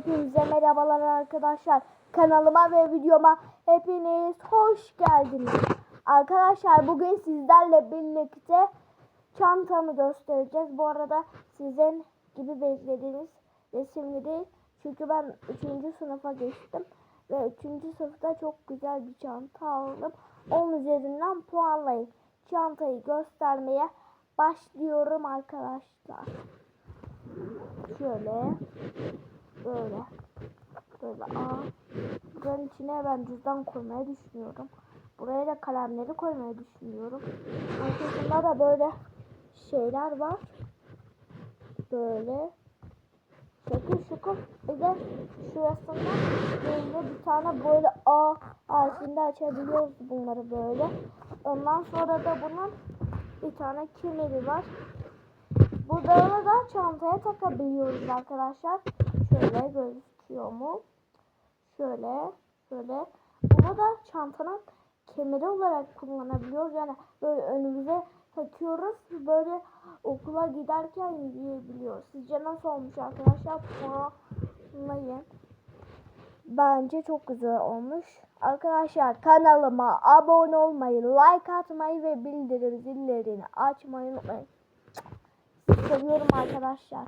Hepinize merhabalar arkadaşlar. Kanalıma ve videoma hepiniz hoş geldiniz. Arkadaşlar bugün sizlerle birlikte çantamı göstereceğiz. Bu arada sizin gibi beklediğiniz resimli değil. Çünkü ben 3. sınıfa geçtim. Ve 3. sınıfta çok güzel bir çanta aldım. 10 üzerinden puanlayın. Çantayı göstermeye başlıyorum arkadaşlar. Şöyle. Böyle. Böyle aa. Buranın içine ben cüzdan koymayı düşünüyorum. Buraya da kalemleri koymayı düşünüyorum. Arkasında da böyle şeyler var. Böyle. Şekil şukul. Bir de şurasında böyle bir tane böyle A harfinde açabiliyoruz bunları böyle. Ondan sonra da bunun bir tane kemeri var. Bu dağı da çantaya takabiliyoruz arkadaşlar. Şöyle gözüküyor mu? Şöyle, şöyle. Bunu da çantanın kemeri olarak kullanabiliyoruz. Yani böyle önümüze takıyoruz. Böyle okula giderken yürüyebiliyoruz. Sizce nasıl olmuş arkadaşlar? Puanlayın. Bence çok güzel olmuş. Arkadaşlar kanalıma abone olmayı, like atmayı ve bildirim zillerini açmayı unutmayın. Seviyorum arkadaşlar.